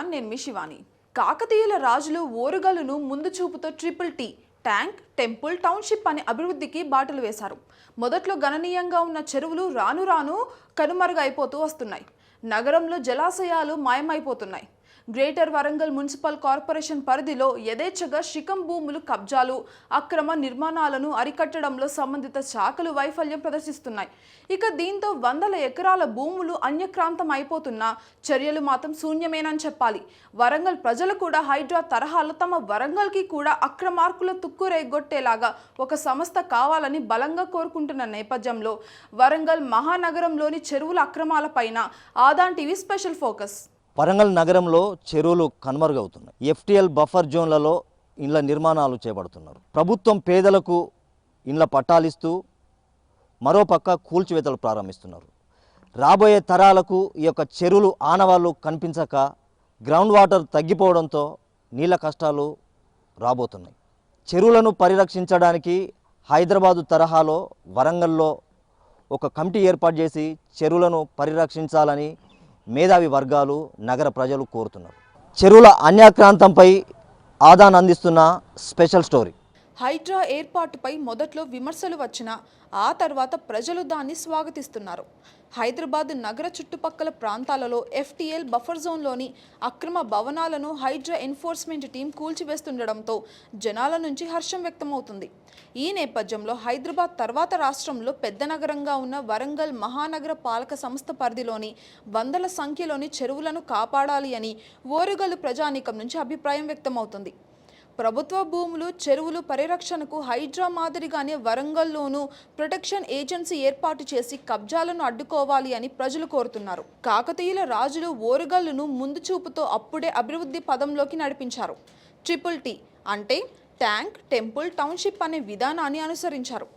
నమస్కారం నేను మీ శివాని. కాకతీయుల రాజులు ఓరుగలను ముందు చూపుతో triple T tank temple township అనే అభివృద్ధికి బాటలు వేశారు. మొదట్లో గణనీయంగా ఉన్న చెరువులు రాను రాను కనుమరుగైపోతూ వస్తున్నాయి. నగరంలో జలాశయాలు మాయమైపోతున్నాయి. గ్రేటర్ వరంగల్ మున్సిపల్ కార్పొరేషన్ పరిధిలో యథేచ్ఛగా శిఖం భూములు కబ్జాలు అక్రమ నిర్మాణాలను అరికట్టడంలో సంబంధిత శాఖలు వైఫల్యం ప్రదర్శిస్తున్నాయి. ఇక దీంతో వందల ఎకరాల భూములు అన్యక్రాంతం అయిపోతున్నా చర్యలు మాత్రం శూన్యమేనని చెప్పాలి. వరంగల్ ప్రజలు కూడా హైడ్రా తరహాలో తమ వరంగల్కి కూడా అక్రమార్కుల తుక్కు రేగొట్టేలాగా ఒక సంస్థ కావాలని బలంగా కోరుకుంటున్న నేపథ్యంలో వరంగల్ మహానగరంలోని చెరువుల అక్రమాలపైన Aadhan TV special focus. Warangal నగరంలో చెరువులు కనుమరుగవుతున్నాయి. ఎఫ్టీఎల్ బఫర్ జోన్లలో ఇండ్ల నిర్మాణాలు చేపడుతున్నారు. ప్రభుత్వం పేదలకు ఇండ్ల పట్టాలిస్తూ మరోపక్క కూల్చివేతలు ప్రారంభిస్తున్నారు. రాబోయే తరాలకు ఈ యొక్క చెరువులు ఆనవాళ్ళు కనిపించక గ్రౌండ్ వాటర్ తగ్గిపోవడంతో నీళ్ళ కష్టాలు రాబోతున్నాయి. చెరువులను పరిరక్షించడానికి హైదరాబాదు తరహాలో వరంగల్లో ఒక కమిటీ ఏర్పాటు చేసి చెరువులను పరిరక్షించాలని మేధావి వర్గాలు నగర ప్రజలు కోరుతున్నారు. చెరువుల అన్యాక్రాంతంపై ఆదాన్ అందిస్తున్న స్పెషల్ స్టోరీ. హైడ్రా ఏర్పాటుపై మొదట్లో విమర్శలు వచ్చినా ఆ తర్వాత ప్రజలు దాన్ని స్వాగతిస్తున్నారు. హైదరాబాద్ నగర చుట్టుపక్కల ప్రాంతాలలో ఎఫ్టీఎల్ బఫర్ జోన్లోని అక్రమ భవనాలను హైడ్రా ఎన్ఫోర్స్మెంట్ టీం కూల్చివేస్తుండడంతో జనాల నుంచి హర్షం వ్యక్తమవుతుంది. ఈ నేపథ్యంలో హైదరాబాద్ తర్వాత రాష్ట్రంలో పెద్ద నగరంగా ఉన్న వరంగల్ మహానగర పాలక సంస్థ పరిధిలోని వందల సంఖ్యలోని చెరువులను కాపాడాలి అని ఓరుగల్లు ప్రజానీకం నుంచి అభిప్రాయం వ్యక్తమవుతుంది. ప్రభుత్వ భూములు చెరువులు పరిరక్షణకు హైడ్రా మాదిరిగానే వరంగల్లోనూ ప్రొటెక్షన్ ఏజెన్సీ ఏర్పాటు చేసి కబ్జాలను అడ్డుకోవాలి అని ప్రజలు కోరుతున్నారు. కాకతీయుల రాజులు ఓరుగల్లును ముందు చూపుతో అప్పుడే అభివృద్ధి పదంలోకి నడిపించారు. ట్రిపుల్ టీ అంటే ట్యాంక్ టెంపుల్ టౌన్షిప్ అనే విధానాన్ని అనుసరించారు.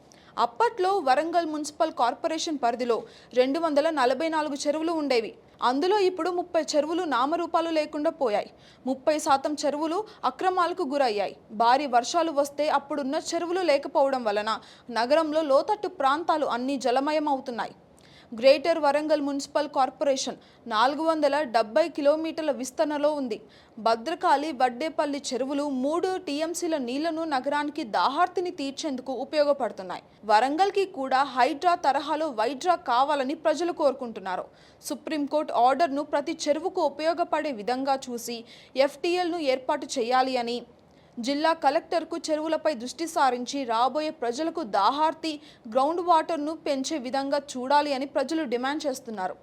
అప్పట్లో వరంగల్ మున్సిపల్ కార్పొరేషన్ పరిధిలో రెండు వందల నలభై నాలుగు చెరువులు ఉండేవి. అందులో ఇప్పుడు ముప్పై చెరువులు నామరూపాలు లేకుండా పోయాయి. ముప్పై శాతం చెరువులు అక్రమాలకు గురయ్యాయి. భారీ వర్షాలు వస్తే అప్పుడున్న చెరువులు లేకపోవడం వలన నగరంలో లోతట్టు ప్రాంతాలు అన్నీ జలమయం అవుతున్నాయి గ్రేటర్ వరంగల్ మున్సిపల్ కార్పొరేషన్ నాలుగు వందల డెబ్బై కిలోమీటర్ల విస్తరణలో ఉంది. భద్రకాళి వడ్డేపల్లి చెరువులు మూడు టీఎంసీల నీళ్ళను నగరానికి దాహార్తిని తీర్చేందుకు ఉపయోగపడుతున్నాయి. వరంగల్కి కూడా హైడ్రా తరహాలో వైడ్రా కావాలని ప్రజలు కోరుకుంటున్నారు. సుప్రీంకోర్టు ఆర్డర్ను ప్రతి చెరువుకు ఉపయోగపడే విధంగా చూసి ఎఫ్టీఎల్ను ఏర్పాటు చేయాలి అని జిల్లా కలెక్టర్కు చెరువులపై దృష్టి సారించి రాబోయే ప్రజలకు దాహార్తి గ్రౌండ్ వాటర్ను పెంచే విధంగా చూడాలి అని ప్రజలు డిమాండ్ చేస్తున్నారు.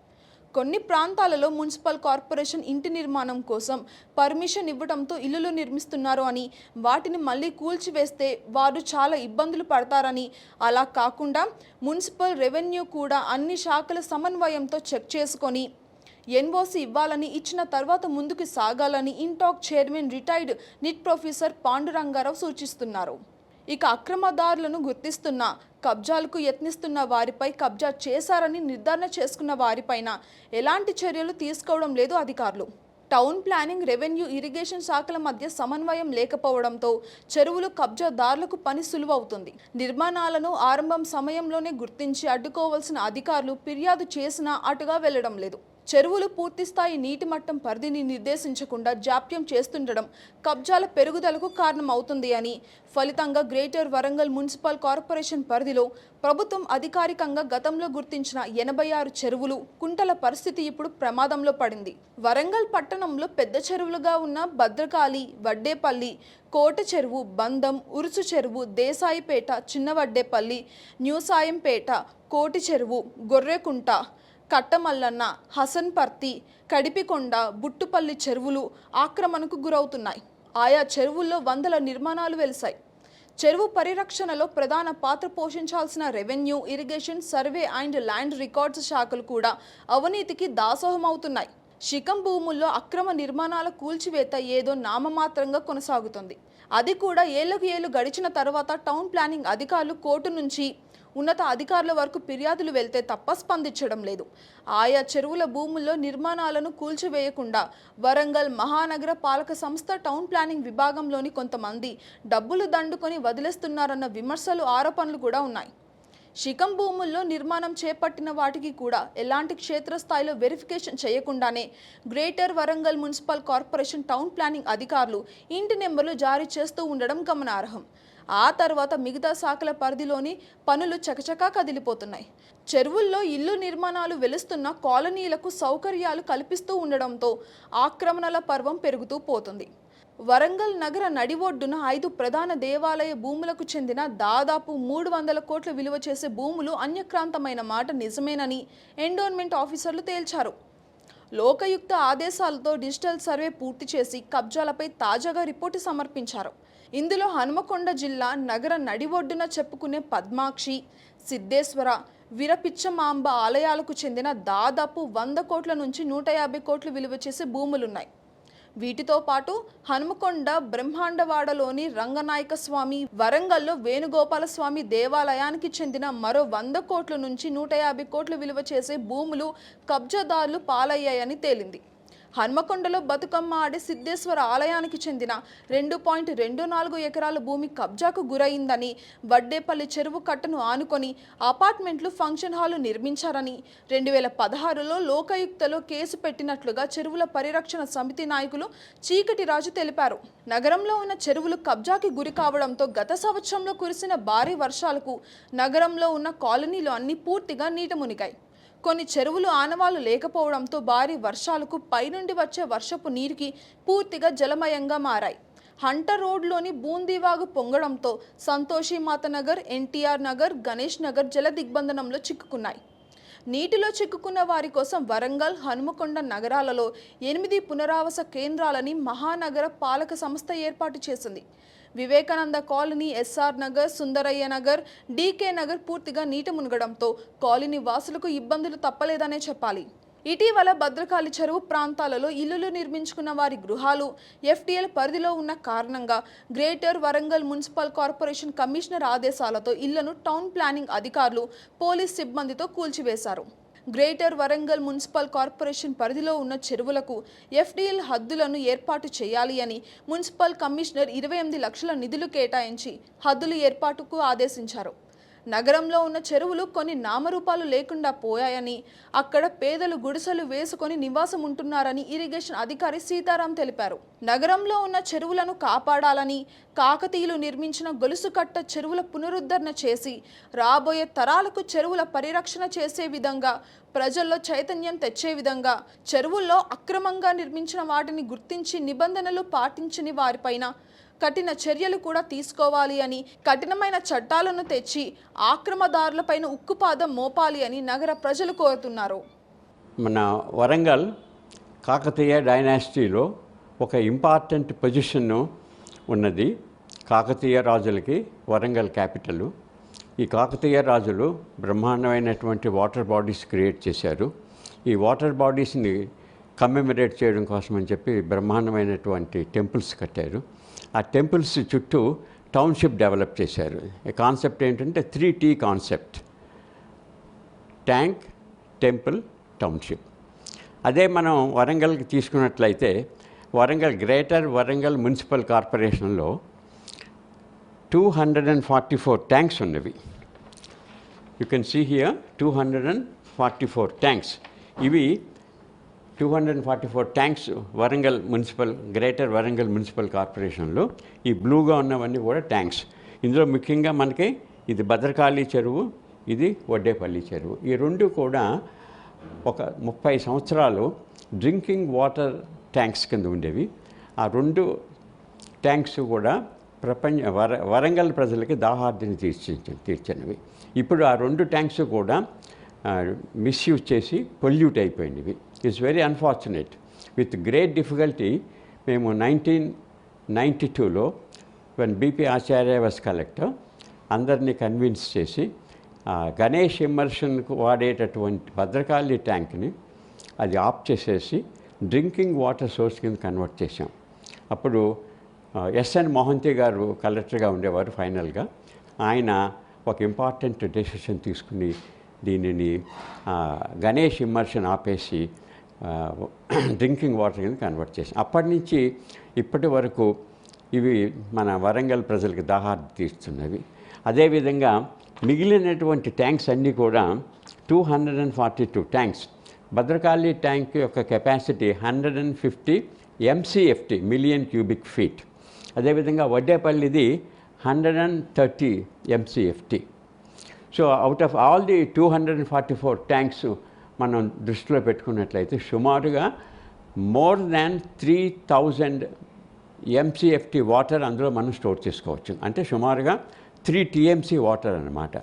కొన్ని ప్రాంతాలలో మున్సిపల్ కార్పొరేషన్ ఇంటి నిర్మాణం కోసం పర్మిషన్ ఇవ్వడంతో ఇల్లులు నిర్మిస్తున్నారు అని వాటిని మళ్ళీ కూల్చివేస్తే వారు చాలా ఇబ్బందులు పడతారని. అలా కాకుండా మున్సిపల్ రెవెన్యూ కూడా అన్ని శాఖల సమన్వయంతో చెక్ చేసుకొని ఎన్ఓసి ఇవ్వాలని ఇచ్చిన తర్వాత ముందుకు సాగాలని INTACH chairman retired NIT professor Panduranga Rao సూచిస్తున్నారు. ఇక అక్రమదారులను గుర్తిస్తున్న కబ్జాలకు యత్నిస్తున్న వారిపై కబ్జా చేశారని నిర్ధారణ చేసుకున్న వారిపైన ఎలాంటి చర్యలు తీసుకోవడం లేదు అధికారులు. టౌన్ ప్లానింగ్ రెవెన్యూ ఇరిగేషన్ శాఖల మధ్య సమన్వయం లేకపోవడంతో చెరువులు కబ్జాదారులకు పని సులువవుతుంది. నిర్మాణాలను ఆరంభం సమయంలోనే గుర్తించి అడ్డుకోవాల్సిన అధికారులు ఫిర్యాదు చేసినా అటుగా వెళ్ళడం లేదు. చెరువులు పూర్తిస్థాయి నీటి మట్టం పరిధిని నిర్దేశించకుండా జాప్యం చేస్తుండడం కబ్జాల పెరుగుదలకు కారణమవుతుంది అని. ఫలితంగా గ్రేటర్ వరంగల్ మున్సిపల్ కార్పొరేషన్ పరిధిలో ప్రభుత్వం అధికారికంగా గతంలో గుర్తించిన ఎనభై ఆరు చెరువులు కుంటల పరిస్థితి ఇప్పుడు ప్రమాదంలో పడింది. వరంగల్ పట్టణంలో పెద్ద చెరువులుగా ఉన్న భద్రకాళి వడ్డేపల్లి కోట చెరువు బంధం ఉరుసు చెరువు దేశాయిపేట చిన్నవడ్డేపల్లి న్యూసాయంపేట కోటి చెరువు గొర్రెకుంట కట్టమల్లన్న హసన్పర్తి కడిపికొండ బుట్టుపల్లి చెరువులు ఆక్రమణకు గురవుతున్నాయి. ఆయా చెరువుల్లో వందల నిర్మాణాలు వెలిశాయి. చెరువు పరిరక్షణలో ప్రధాన పాత్ర పోషించాల్సిన revenue irrigation survey and land records శాఖలు కూడా అవినీతికి దాసోహమవుతున్నాయి. శిఖం భూముల్లో అక్రమ నిర్మాణాల కూల్చివేత ఏదో నామమాత్రంగా కొనసాగుతుంది. అది కూడా ఏళ్ళకు ఏళ్ళు గడిచిన తర్వాత టౌన్ ప్లానింగ్ అధికారులు కోర్టు నుంచి ఉన్నత అధికారుల వరకు ఫిర్యాదులు వెళ్తే తప్ప స్పందించడం లేదు. ఆయా చెరువుల భూముల్లో నిర్మాణాలను కూల్చివేయకుండా వరంగల్ మహానగర పాలక సంస్థ టౌన్ ప్లానింగ్ విభాగంలోని కొంతమంది డబ్బులు దండుకొని వదిలేస్తున్నారన్న విమర్శలు ఆరోపణలు కూడా ఉన్నాయి. శిఖం భూముల్లో నిర్మాణం చేపట్టిన వాటికి కూడా ఎలాంటి క్షేత్రస్థాయిలో వెరిఫికేషన్ చేయకుండానే greater Warangal municipal corporation town planning అధికారులు ఇంటి నెంబర్లు జారీ చేస్తూ ఉండడం గమనార్హం. ఆ తర్వాత మిగతా శాఖల పరిధిలోని పనులు చకచకా కదిలిపోతున్నాయి. చెరువుల్లో ఇల్లు నిర్మాణాలు వెలుస్తున్న కాలనీలకు సౌకర్యాలు కల్పిస్తూ ఉండడంతో ఆక్రమణల పర్వం పెరుగుతూ పోతుంది. వరంగల్ నగర నడివొడ్డున ఐదు ప్రధాన దేవాలయ భూములకు చెందిన దాదాపు మూడు వందల కోట్ల విలువ చేసే భూములు అన్యక్రాంతమైన మాట నిజమేనని ఎండోన్మెంట్ ఆఫీసర్లు తేల్చారు. లోకయుక్త ఆదేశాలతో డిజిటల్ సర్వే పూర్తి చేసి కబ్జాలపై తాజాగా రిపోర్టు సమర్పించారు. ఇందులో హనుమకొండ జిల్లా నగర నడివొడ్డున చెప్పుకునే పద్మాక్షి సిద్ధేశ్వర విరపిచ్చమాంబ ఆలయాలకు చెందిన దాదాపు వంద కోట్ల నుంచి నూట యాభై కోట్లు విలువ చేసే భూములున్నాయి. వీటితో పాటు హనుమకొండ బ్రహ్మాండవాడలోని రంగనాయక స్వామి వరంగల్లో వేణుగోపాల స్వామి దేవాలయానికి చెందిన మరో వంద కోట్ల నుంచి నూట యాభై కోట్లు విలువ చేసే భూములు కబ్జాదారులు పాలయ్యాయని తేలింది. హన్మకొండలో బతుకమ్మ ఆడే సిద్ధేశ్వర ఆలయానికి చెందిన రెండు పాయింట్ రెండు నాలుగు ఎకరాల భూమి కబ్జాకు గురైందని వడ్డేపల్లి చెరువు కట్టను ఆనుకొని అపార్ట్మెంట్లు ఫంక్షన్ హాలు నిర్మించారని రెండు వేల పదహారులో లోకాయుక్తలో కేసు పెట్టినట్లుగా చెరువుల పరిరక్షణ సమితి నాయకులు చీకటి రాజు తెలిపారు. నగరంలో ఉన్న చెరువులు కబ్జాకి గురి కావడంతో గత సంవత్సరంలో కురిసిన భారీ వర్షాలకు నగరంలో ఉన్న కాలనీలు అన్ని పూర్తిగా నీట మునిగాయి. కొన్ని చెరువులు ఆనవాళ్ళు లేకపోవడంతో భారీ వర్షాలకు పైనుండి వచ్చే వర్షపు నీరుకి పూర్తిగా జలమయంగా మారాయి. హంటర్ రోడ్లోని బూందీవాగు పొంగడంతో సంతోషిమాత నగర్ ఎన్టీఆర్ నగర్ గణేష్ నగర్ జల దిగ్బంధనంలో చిక్కుకున్నాయి. నీటిలో చిక్కుకున్న వారి కోసం వరంగల్ హనుమకొండ నగరాలలో ఎనిమిది పునరావాస కేంద్రాలని మహానగర పాలక సంస్థ ఏర్పాటు చేసింది. Vivekananda colony SR Nagar Sundarayya Nagar DK Nagar పూర్తిగా నీట మునగడంతో కాలనీ వాసులకు ఇబ్బందులు తప్పలేదనే చెప్పాలి. ఇటీవల భద్రకాళి చెరువు ప్రాంతాలలో ఇల్లులు నిర్మించుకున్న వారి గృహాలు ఎఫ్టీఎల్ పరిధిలో ఉన్న కారణంగా greater Warangal municipal corporation commissioner ఆదేశాలతో ఇళ్ళను టౌన్ ప్లానింగ్ అధికారులు పోలీస్ సిబ్బందితో కూల్చివేశారు. గ్రేటర్ వరంగల్ మున్సిపల్ కార్పొరేషన్ పరిధిలో ఉన్న చెరువులకు ఎఫ్డీఎల్ హద్దులను ఏర్పాటు చేయాలి అని మున్సిపల్ కమిషనర్ ఇరవై ఎనిమిది లక్షల నిధులు కేటాయించి హద్దులు ఏర్పాటుకు ఆదేశించారు. నగరంలో ఉన్న చెరువులు కొన్ని నామరూపాలు లేకుండా పోయాయని అక్కడ పేదలు గుడిసెలు వేసుకొని నివాసం ఉంటున్నారని ఇరిగేషన్ అధికారి సీతారాం తెలిపారు. నగరంలో ఉన్న చెరువులను కాపాడాలని కాకతీయులు నిర్మించిన గొలుసుకట్ట చెరువుల పునరుద్ధరణ చేసి రాబోయే తరాలకు చెరువుల పరిరక్షణ చేసే విధంగా ప్రజల్లో చైతన్యం తెచ్చే విధంగా చెరువుల్లో అక్రమంగా నిర్మించిన వాటిని గుర్తించి నిబంధనలు పాటించని వారిపైన కఠిన చర్యలు కూడా తీసుకోవాలి అని కఠినమైన చట్టాలను తెచ్చి ఆక్రమదారులపైన ఉక్కుపాదం మోపాలి అని నగర ప్రజలు కోరుతున్నారు. మన వరంగల్ కాకతీయ డైనాసిటీలో ఒక ఇంపార్టెంట్ పొజిషన్ ఉన్నది కాకతీయ రాజులకి వరంగల్ క్యాపిటల్. ఈ కాకతీయ రాజులు బ్రహ్మాండమైనటువంటి వాటర్ బాడీస్ క్రియేట్ చేశారు. ఈ వాటర్ బాడీస్ని కమ్మెమరేట్ చేయడం కోసం అని చెప్పి బ్రహ్మాండమైనటువంటి టెంపుల్స్ కట్టారు. ఆ టెంపుల్స్ చుట్టూ టౌన్షిప్ డెవలప్ చేశారు. కాన్సెప్ట్ ఏంటంటే three T concept. Tank temple township. అదే మనం వరంగల్కి తీసుకున్నట్లయితే వరంగల్ గ్రేటర్ వరంగల్ మున్సిపల్ కార్పొరేషన్లో two hundred and forty four tanks ఉన్నవి. You can see here two hundred and forty four tanks. ఇవి two hundred and forty four tanks Warangal municipal greater Warangal municipal కార్పొరేషన్లో ఈ బ్లూగా ఉన్నవన్నీ కూడా ట్యాంక్స్. ఇందులో ముఖ్యంగా మనకి ఇది భద్రకాళి చెరువు ఇది వడ్డేపల్లి చెరువు. ఈ రెండు కూడా ఒక ముప్పై సంవత్సరాలు డ్రింకింగ్ వాటర్ ట్యాంక్స్ కింద ఉండేవి. ఆ రెండు ట్యాంక్స్ కూడా ప్రపంచ వర వరంగల్ ప్రజలకి దాహార్దిని తీర్చి తీర్చినవి. ఇప్పుడు ఆ రెండు ట్యాంక్స్ కూడా మిస్యూజ్ చేసి pollute అయిపోయినవి. It's very unfortunate with great difficulty మేము నైన్టీన్ నైంటీ టూలో one BP Acharya was collector అందరినీ కన్విన్స్ చేసి గణేష్ ఇమ్మర్షన్కు వాడేటటువంటి భద్రకాళి ట్యాంక్ని అది ఆఫ్ చేసేసి డ్రింకింగ్ వాటర్ సోర్స్ కింద కన్వర్ట్ చేసాం అప్పుడు ఎస్ఎన్ మోహంతి గారు కలెక్టర్గా ఉండేవారు ఫైనల్గా. ఆయన ఒక ఇంపార్టెంట్ డెసిషన్ తీసుకుని దీనిని గణేష్ ఇమ్మర్షన్ ఆపేసి డ్రింకింగ్ వాటర్ కింద కన్వర్ట్ చేసాం అప్పటి నుంచి ఇప్పటి వరకు ఇవి మన వరంగల్ ప్రజలకు దాహార్ తీస్తున్నవి. అదేవిధంగా మిగిలినటువంటి ట్యాంక్స్ అన్నీ కూడా two hundred and forty two tanks. Bhadrakali tank యొక్క capacity hundred and fifty MCFT million cubic feet. అదేవిధంగా వడ్డేపల్లిది hundred and thirty MCFT. So out of all the two hundred and forty four tanks మనం దృష్టిలో పెట్టుకున్నట్లయితే సుమారుగా more than three thousand MCFT water అందులో మనం store చేసుకోవచ్చు. అంటే సుమారుగా త్రీ టీఎంసీ వాటర్ అనమాట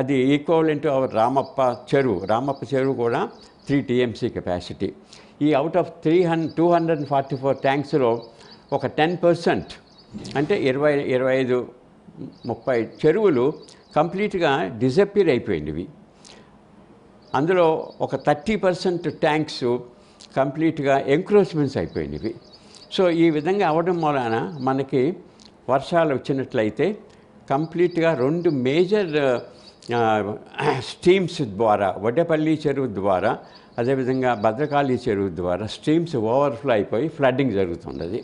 అది ఈక్వలెంట్ అవర్ రామప్ప చెరువు. రామప్ప చెరువు కూడా త్రీ టీఎంసీ కెపాసిటీ ఈ out of three hun two hundred and forty four ట్యాంక్స్లో ఒక టెన్ పర్సెంట్ అంటే ఇరవై ఇరవై ఐదు ముప్పై చెరువులు కంప్లీట్గా డిజపీర్ అయిపోయినవి. అందులో ఒక థర్టీ పర్సెంట్ ట్యాంక్స్ కంప్లీట్గా ఎంక్రోచ్మెంట్స్ అయిపోయినవి. సో ఈ విధంగా అవడం వలన మనకి వర్షాలు వచ్చినట్లయితే కంప్లీట్గా రెండు మేజర్ స్ట్రీమ్స్ ద్వారా వడ్డేపల్లి చెరువు ద్వారా అదేవిధంగా భద్రకాళి చెరువు ద్వారా స్ట్రీమ్స్ ఓవర్ఫ్లో అయిపోయి ఫ్లడ్డింగ్ జరుగుతున్నది.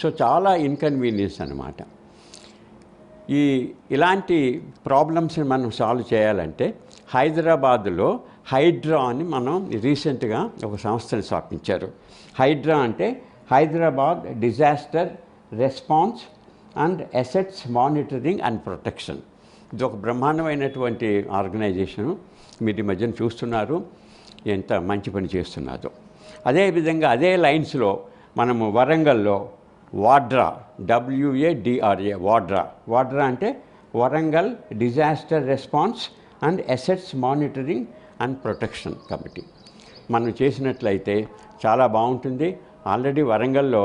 సో చాలా ఇన్కన్వీనియన్స్ అనమాట ఈ ఇలాంటి ప్రాబ్లమ్స్ని మనం సాల్వ్ చేయాలంటే హైదరాబాదులో హైడ్రా అని మనం రీసెంట్గా ఒక సంస్థను స్థాపించారు. హైడ్రా అంటే Hyderabad disaster response and assets monitoring and protection. ఇది ఒక బ్రహ్మాండమైనటువంటి ఆర్గనైజేషను. మీరు ఈ మధ్యన చూస్తున్నారు ఎంత మంచి పని చేస్తున్నదో అదేవిధంగా అదే లైన్స్లో మనము వరంగల్లో వాడ్రా డబ్ల్యూఏడిఆర్ఏ వాడ్రా. వాడ్రా అంటే Warangal disaster response and assets monitoring and protection committee. మనం చేసినట్లయితే చాలా బాగుంటుంది. ఆల్రెడీ వరంగల్లో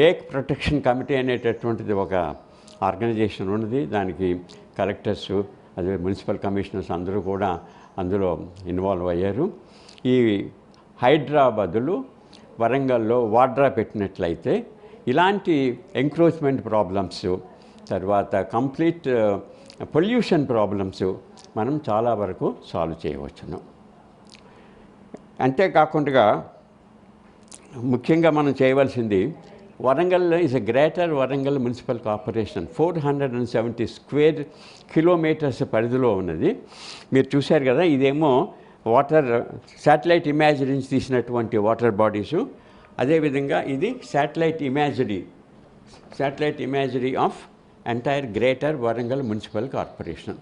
లేక్ ప్రొటెక్షన్ కమిటీ అనేటటువంటిది ఒక ఆర్గనైజేషన్ ఉన్నది. దానికి కలెక్టర్స్ అదే మున్సిపల్ కమిషనర్స్ అందరూ కూడా అందులో ఇన్వాల్వ్ అయ్యారు. ఈ హైదరాబాదులు వరంగల్లో వాడ్రా పెట్టినట్లయితే ఇలాంటి ఎంక్రోచ్మెంట్ ప్రాబ్లమ్స్ తర్వాత కంప్లీట్ పొల్యూషన్ ప్రాబ్లమ్స్ మనం చాలా వరకు సాల్వ్ చేయవచ్చును. అంతేకాకుండా ముఖ్యంగా మనం చేయవలసింది Warangal is a greater Warangal municipal corporation four hundred and seventy square kilometres పరిధిలో ఉన్నది. మీరు చూశారు కదా ఇదేమో వాటర్ శాటిలైట్ ఇమేజ్ నుంచి తీసినటువంటి వాటర్ బాడీసు అదేవిధంగా ఇది satellite imagery satellite imagery of entire greater Warangal municipal corporation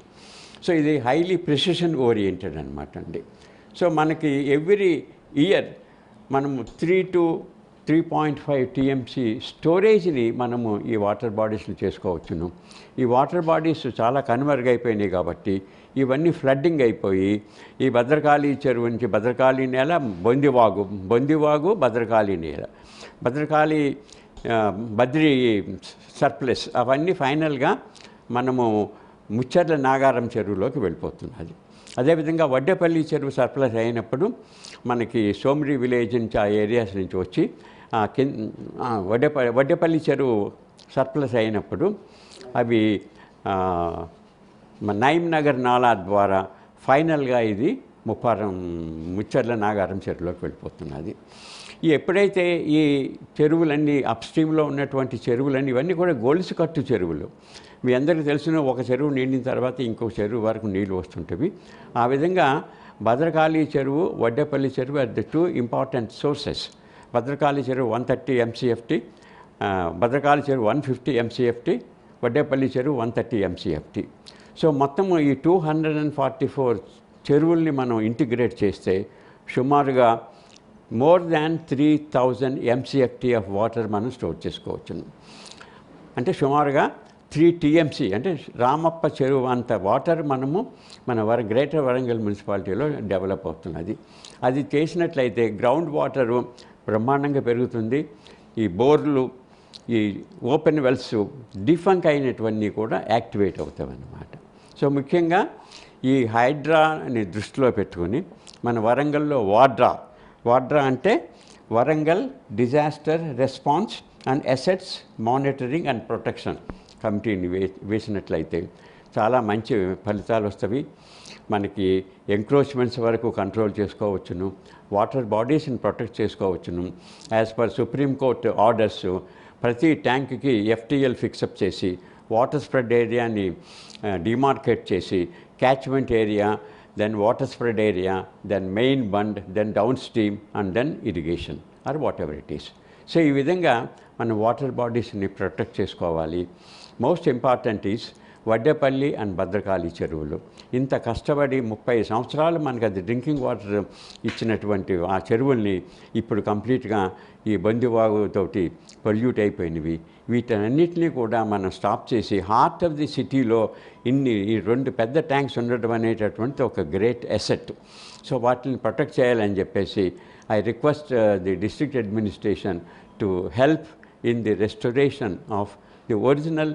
so ఇది హైలీ ప్రిసిషన్ ఓరియంటెడ్ అనమాట అండి. సో మనకి ఎవ్రీ ఇయర్ మనము three to three point five TMC స్టోరేజ్ని మనము ఈ వాటర్ బాడీస్ని చేసుకోవచ్చును. ఈ వాటర్ బాడీస్ చాలా కనుమరుగైపోయినాయి కాబట్టి ఇవన్నీ ఫ్లడ్డింగ్ అయిపోయి ఈ భద్రకాళి చెరువు నుంచి భద్రకాళి నేల బొందివాగు బొందివాగు భద్రకాళి నేల. భద్రకాళి బద్రి సర్ప్లస్ అవన్నీ ఫైనల్గా మనము ముచ్చర్ల నాగారం చెరువులోకి వెళ్ళిపోతున్నది. అదేవిధంగా వడ్డేపల్లి చెరువు సర్ప్లస్ అయినప్పుడు మనకి సోమరి విలేజ్ నుంచి ఆ ఏరియాస్ నుంచి వచ్చి కింద వడ్డేపల్లి వడ్డేపల్లి చెరువు సర్ప్లస్ అయినప్పుడు అవి నైమ్ నగర్ నాలా ద్వారా ఫైనల్గా ఇది ముప్పారం ముచ్చర్ల నాగారం చెరువులోకి వెళ్ళిపోతున్నది. ఎప్పుడైతే ఈ చెరువులన్నీ అప్ స్ట్రీమ్లో ఉన్నటువంటి చెరువులన్నీ ఇవన్నీ కూడా గొలుసు కట్టు చెరువులు. మీ అందరికీ తెలిసిన ఒక చెరువు నిండిన తర్వాత ఇంకొక చెరువు వరకు నీళ్ళు వస్తుంటవి. ఆ విధంగా భద్రకాళి చెరువు వడ్డేపల్లి చెరువు at the two important sources Bhadrakali చెరువు వన్ థర్టీ ఎంసీఎఫ్టీ భద్రకాళి చెరువు వన్ ఫిఫ్టీ ఎంసీఎఫ్టీ వడ్డేపల్లి చెరువు వన్ థర్టీ ఎంసీఎఫ్టీ సో మొత్తము ఈ two hundred and forty four చెరువుల్ని మనం ఇంటిగ్రేట్ చేస్తే సుమారుగా more than three thousand MCFT of water మనం స్టోర్ చేసుకోవచ్చు. అంటే సుమారుగా త్రీ టీఎంసీ అంటే రామప్ప చెరువు అంత వాటర్ మనము మన వర గ్రేటర్ వరంగల్ మున్సిపాలిటీలో డెవలప్ అవుతున్నది. అది చేసినట్లయితే గ్రౌండ్ వాటరు బ్రహ్మాండంగా పెరుగుతుంది. ఈ బోర్లు ఈ ఓపెన్ వెల్స్ డిఫంక్ అయినటువన్నీ కూడా యాక్టివేట్ అవుతాయి అన్నమాట సో ముఖ్యంగా ఈ హైడ్రాని దృష్టిలో పెట్టుకొని మన వరంగల్లో వాడ్రా వాడ్రా అంటే Warangal disaster response and assets monitoring and protection కమిటీని వే వేసినట్లయితే చాలా మంచి ఫలితాలు వస్తాయి మనకి ఎంక్రోచ్మెంట్స్ వరకు కంట్రోల్ చేసుకోవచ్చును. వాటర్ బాడీస్ని ప్రొటెక్ట్ చేసుకోవచ్చును. As per supreme court orders ప్రతి ట్యాంక్కి ఎఫ్టీఎల్ ఫిక్సప్ చేసి వాటర్ స్ప్రెడ్ ఏరియాని డిమార్కేట్ చేసి catchment area then water spread area then main bund then down stream and then irrigation or whatever it is so ఈ విధంగా మనం water బాడీస్ని protect చేసుకోవాలి. Most important is Vaddepalli and Bhadrakali చెరువులు. ఇంత కష్టపడి ముప్పై సంవత్సరాలు మనకు అది డ్రింకింగ్ వాటర్ ఇచ్చినటువంటి ఆ చెరువుల్ని ఇప్పుడు కంప్లీట్గా ఈ బందివాగుతోటి పొల్యూట్ అయిపోయినవి. వీటన్నిటినీ కూడా మనం స్టాప్ చేసి హార్ట్ ఆఫ్ ది సిటీలో ఇన్ని ఈ రెండు పెద్ద ట్యాంక్స్ ఉండడం అనేటటువంటి ఒక గ్రేట్ ఎసెట్. సో వాటిని ప్రొటెక్ట్ చేయాలని చెప్పేసి I request the district administration to help in the restoration of the original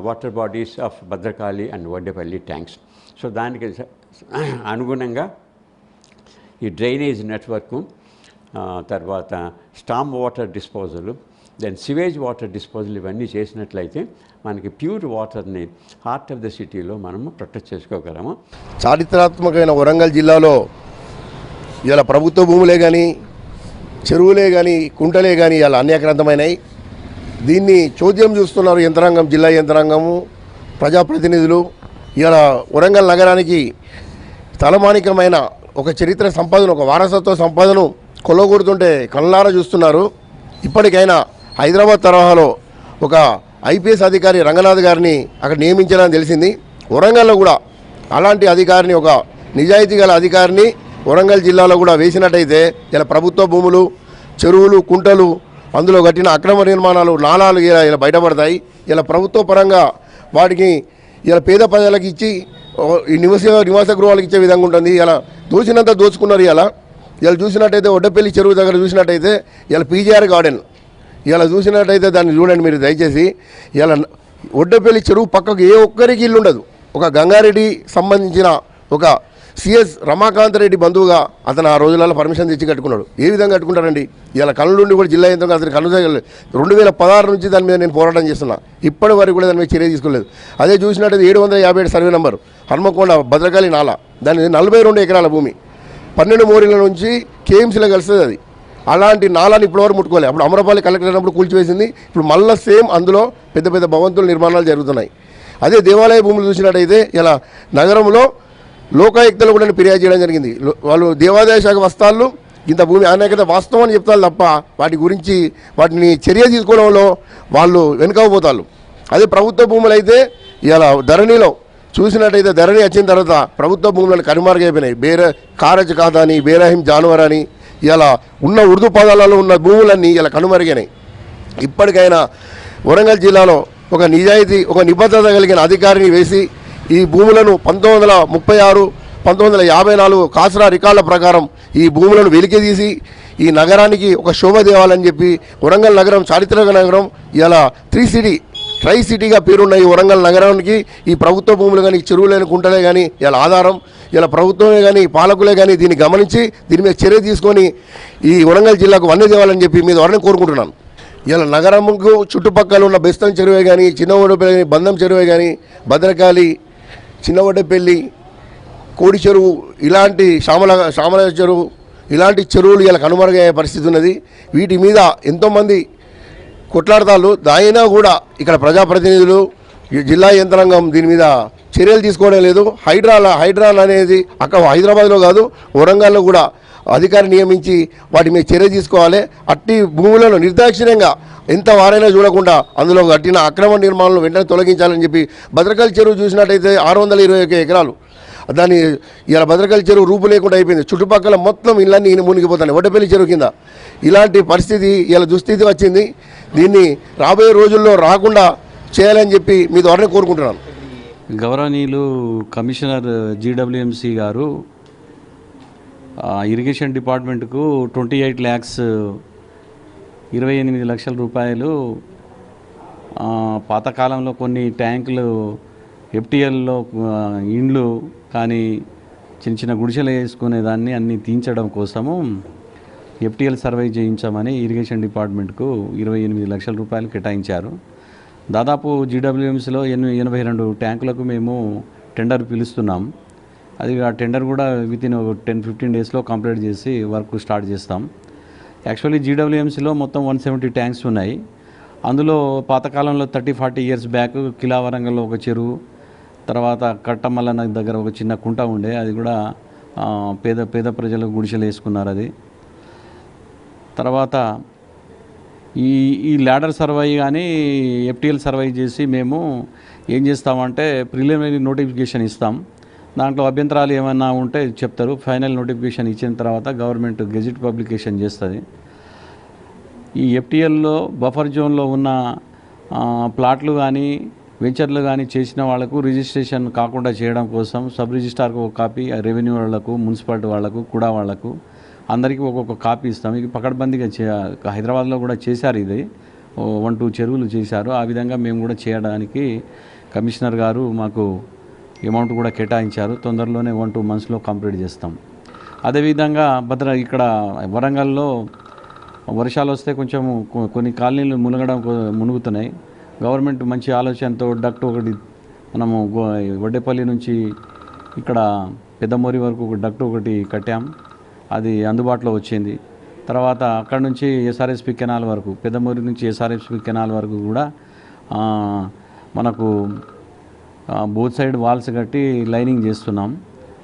water bodies of Bhadrakali and Vaddepalli tanks so దానికి అనుగుణంగా ఈ డ్రైనేజ్ నెట్వర్క్ తర్వాత storm water disposal then sewage water disposal ఇవన్నీ చేసినట్లయితే మనకి pure వాటర్ని heart of the సిటీలో మనము ప్రొటెక్ట్ చేసుకోగలము. చారిత్రాత్మకమైన వరంగల్ జిల్లాలో ఇలా ప్రభుత్వ భూములే కానీ చెరువులే కానీ కుంటలే కానీ ఇలా అన్యాక్రాంతమైనవి దీన్ని చోద్యం చూస్తున్నారు యంత్రాంగం జిల్లా యంత్రాంగము ప్రజాప్రతినిధులు. ఇలా వరంగల్ నగరానికి తలమానికమైన ఒక చరిత్ర సంపదను ఒక వారసత్వ సంపదను కొల్లగొడుతుంటే కళ్ళారా చూస్తున్నారు. ఇప్పటికైనా హైదరాబాద్ తరహాలో ఒక ఐపీఎస్ అధికారి రంగనాథ్ గారిని అక్కడ నియమించాలని తెలిసింది. వరంగల్లో కూడా అలాంటి అధికారిని ఒక నిజాయితీ గల అధికారిని వరంగల్ జిల్లాలో కూడా వేసినట్టయితే ఇలా ప్రభుత్వ భూములు చెరువులు కుంటలు అందులో కట్టిన అక్రమ నిర్మాణాలు నాణాలు ఇలా ఇలా బయటపడతాయి. ఇలా ప్రభుత్వ పరంగా వాటికి ఇలా పేద ప్రజలకు ఇచ్చి ఈ నివాస నివాస గృహాలకు ఇచ్చే విధంగా ఉంటుంది. ఇలా దోచినంత దోచుకున్నారు ఇలా. ఇలా చూసినట్టయితే ఒడ్డపల్లి చెరువు దగ్గర చూసినట్టయితే ఇలా పీజీఆర్ గార్డెన్. ఇలా చూసినట్టయితే దాన్ని చూడండి మీరు దయచేసి. ఇలా ఒడ్డపల్లి చెరువు పక్కకు ఏ ఒక్కరికి ఇల్లు ఉండదు. ఒక గంగారెడ్డి సంబంధించిన ఒక సిఎస్ రమాకాంత్ రెడ్డి బంధువుగా అతను ఆ రోజులలో పర్మిషన్ తెచ్చి కట్టుకున్నాడు. ఏ విధంగా కట్టుకుంటారండి? ఇలా కళ్ళు నుండి కూడా జిల్లా యంత్రం అతను కళ్ళు రెండు వేల పదహారు నుంచి దాని మీద నేను పోరాటం చేస్తున్నా. ఇప్పటి వరకు కూడా దాని మీద చర్య తీసుకోలేదు. అదే చూసినట్టయితే ఏడు వందల యాభై ఏడు సర్వే నంబర్ హనుమకొండ భద్రకాళి నాల. దాని నలభై రెండు ఎకరాల భూమి. పన్నెండు మోరీల నుంచి కేఎంసీలో కలుస్తుంది అది. అలాంటి నాలాన్ని ఇప్పటివరకు ముట్టుకోలేదు అప్పుడు అమరపాలి కలెక్టర్ అయినప్పుడు కూల్చివేసింది. ఇప్పుడు మళ్ళీ సేమ్ అందులో పెద్ద పెద్ద భవంతుల నిర్మాణాలు జరుగుతున్నాయి. అదే దేవాలయ భూములు చూసినట్టయితే ఇలా నగరంలో లోకాయుక్తలు కూడా ఫిర్యాదు చేయడం జరిగింది. వాళ్ళు దేవాదాయ శాఖ వస్తాళ్ళు ఇంత భూమి అనేకత వాస్తవం అని చెప్తారు తప్ప వాటి గురించి వాటిని చర్య తీసుకోవడంలో వాళ్ళు వెనుకపోతారు అదే ప్రభుత్వ భూములు అయితే ఇలా ధరణిలో చూసినట్టయితే ధరణి వచ్చిన తర్వాత ప్రభుత్వ భూములను కనుమరుగైపోయినాయి బేర కారజ్ కాదని అని బేరహిం జానువర్ అని ఇలా ఉన్న ఉర్దూ పదాలలో ఉన్న భూములన్నీ ఇలా కనుమరుగైనాయి. ఇప్పటికైనా వరంగల్ జిల్లాలో ఒక నిజాయితీ ఒక నిబద్ధత కలిగిన అధికారిని వేసి ఈ భూములను పంతొమ్మిది వందల ముప్పై ఆరు పంతొమ్మిది వందల యాభై నాలుగు కాసరా రికార్డుల ప్రకారం ఈ భూములను వెలికితీసి ఈ నగరానికి ఒక శోభ దేవాలని చెప్పి వరంగల్ నగరం చారిత్రక నగరం ఇలా త్రీ సిటీ ట్రై సిటీగా పేరున్న ఈ వరంగల్ నగరానికి ఈ ప్రభుత్వ భూములు కానీ చెరువులేని కుంటలే కానీ ఇలా ఆధారం ఇలా ప్రభుత్వమే కానీ పాలకులే కానీ దీన్ని గమనించి దీని మీద చర్య తీసుకొని ఈ వరంగల్ జిల్లాకు వన్య దేవాలని చెప్పి మీద వారిని కోరుకుంటున్నాను. ఇలా నగరంకు చుట్టుపక్కల ఉన్న బెస్తం చెరువే కానీ చిన్నవడపల్లి కానీ బంధం చెరువే కానీ భద్రకాళి చిన్నవడ్డపల్లి కోడి చెరువు ఇలాంటి శ్యామల శ్యామల చెరువు ఇలాంటి చెరువులు ఇలా కనుమరుగయ్యే పరిస్థితి ఉన్నది. వీటి మీద ఎంతోమంది కొట్లాడతాళ్ళు. దాయినా కూడా ఇక్కడ ప్రజాప్రతినిధులు ఈ జిల్లా యంత్రాంగం దీని మీద చర్యలు తీసుకోవడం లేదు. హైడ్రాల హైడ్రాల్ అనేది అక్కడ హైదరాబాద్లో కాదు వరంగల్లో కూడా అధికారి నియమించి వాటి మీద చర్య తీసుకోవాలి. అట్టి భూములను నిర్దాక్షిణ్యంగా ఎంత వారైనా చూడకుండా అందులో కట్టిన అక్రమ నిర్మాణాలను వెంటనే తొలగించాలని చెప్పి భద్రకాళి చెరువు చూసినట్టయితే ఆరు వందల ఇరవై ఒక ఎకరాలు. దాన్ని ఇలా భద్రకాళి చెరువు రూపు లేకుండా అయిపోయింది. చుట్టుపక్కల మొత్తం ఇళ్ళన్నీ మునిగిపోతున్నాయి వడ్డపల్లి చెరువు కింద. ఇలాంటి పరిస్థితి ఇలా దుస్థితి వచ్చింది. దీన్ని రాబోయే రోజుల్లో రాకుండా చేయాలని చెప్పి మీ ద్వారానే కోరుకుంటున్నాను. గౌరవనీయులు కమిషనర్ జీడబ్ల్యూఎంసీ గారు ఇరిగేషన్ డిపార్ట్మెంట్కు ట్వంటీ ఎయిట్ ల్యాక్స్ ఇరవై ఎనిమిది లక్షల రూపాయలు పాతకాలంలో కొన్ని ట్యాంకులు ఎఫ్టీఎల్లో ఇండ్లు కానీ చిన్న చిన్న గుడిసెలు వేసుకునే దాన్ని అన్ని తీయించడం కోసము ఎఫ్టీఎల్ సర్వే చేయించామని ఇరిగేషన్ డిపార్ట్మెంట్కు ఇరవై ఎనిమిది లక్షల రూపాయలు కేటాయించారు. దాదాపు జీడబ్ల్యూఎంసీలో ఎన్ ఎనభై రెండు ట్యాంకులకు మేము టెండర్ పిలుస్తున్నాం. అది ఆ టెండర్ కూడా విత్ ఇన్ టెన్ ఫిఫ్టీన్ డేస్లో కంప్లీట్ చేసి వర్క్ స్టార్ట్ చేస్తాం. యాక్చువల్లీ జీడబ్ల్యూఎంసీలో మొత్తం వన్ సెవెంటీ ట్యాంక్స్ ఉన్నాయి. అందులో పాతకాలంలో థర్టీ ఫార్టీ ఇయర్స్ బ్యాక్ కిలావరంగంలో ఒక చెరువు తర్వాత కట్టమల్లన దగ్గర ఒక చిన్న కుంట ఉండే అది కూడా పేద పేద ప్రజలు గుడిసెలు వేసుకున్నారు అది. తర్వాత ఈ ఈ ల్యాడర్ సర్వై కానీ ఎఫ్టీఎల్ సర్వై చేసి మేము ఏం చేస్తామంటే ప్రిలిమినరీ నోటిఫికేషన్ ఇస్తాం. దాంట్లో అభ్యంతరాలు ఏమైనా ఉంటే చెప్తారు. ఫైనల్ నోటిఫికేషన్ ఇచ్చిన తర్వాత గవర్నమెంట్ గెజిట్ పబ్లికేషన్ చేస్తుంది. ఈ ఎఫ్టీఎల్లో బఫర్ జోన్లో ఉన్న ప్లాట్లు కానీ వెంచర్లు కానీ చేసిన వాళ్ళకు రిజిస్ట్రేషన్ కాకుండా చేయడం కోసం సబ్ రిజిస్ట్రార్కు ఒక కాపీ రెవెన్యూ వాళ్ళకు మున్సిపాలిటీ వాళ్ళకు కూడా వాళ్ళకు అందరికీ ఒక్కొక్క కాపీ ఇస్తాం. ఇది పకడ్బందీగా చే హైదరాబాద్లో కూడా చేశారు ఇది. వన్ టూ చెరువులు చేశారు. ఆ విధంగా మేము కూడా చేయడానికి కమిషనర్ గారు మాకు అమౌంట్ కూడా కేటాయించారు. తొందరలోనే వన్ టూ మంత్స్లో కంప్లీట్ చేస్తాం. అదేవిధంగా భద్ర ఇక్కడ వరంగల్లో వర్షాలు వస్తే కొంచెం కొన్ని కాలనీలు మునగడం మునుగుతున్నాయి. గవర్నమెంట్ మంచి ఆలోచనతో డక్ట్ ఒకటి మనము వడ్డేపల్లి నుంచి ఇక్కడ పెద్దమూరి వరకు ఒక డక్ట్ ఒకటి కట్టాం. అది అందుబాటులో వచ్చింది. తర్వాత అక్కడ నుంచి ఎస్ఆర్ఎస్పి కెనాల్ వరకు పెద్దమూరి నుంచి ఎస్ఆర్ఎస్పి కెనాల్ వరకు కూడా మనకు బోత్ సైడ్ వాల్స్ కట్టి లైనింగ్ చేస్తున్నాం.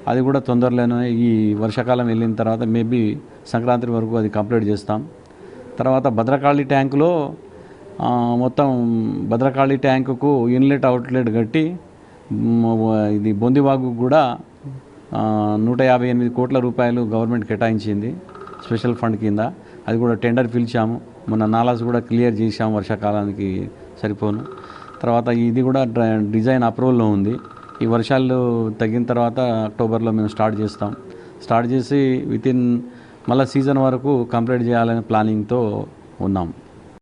అది కూడా తొందరలోనే ఈ వర్షాకాలం వెళ్ళిన తర్వాత మేబీ సంక్రాంతి వరకు అది కంప్లీట్ చేస్తాం. తర్వాత భద్రకాళి ట్యాంకులో మొత్తం భద్రకాళి ట్యాంకుకు ఇన్లెట్ అవుట్లెట్ కట్టి ఇది బొందివాగు కూడా నూట యాభై ఎనిమిది కోట్ల రూపాయలు గవర్నమెంట్ కేటాయించింది స్పెషల్ ఫండ్ కింద. అది కూడా టెండర్ పిలిచాము. మొన్న నాలాస్ కూడా క్లియర్ చేశాము వర్షాకాలానికి సరిపోను. తర్వాత ఇది కూడా డిజైన్ అప్రూవల్లో ఉంది. ఈ వర్షాలు తగ్గిన తర్వాత అక్టోబర్లో మేము స్టార్ట్ చేస్తాం. స్టార్ట్ చేసి వితిన్ మళ్ళీ సీజన్ వరకు కంప్లీట్ చేయాలనే ప్లానింగ్తో ఉన్నాం.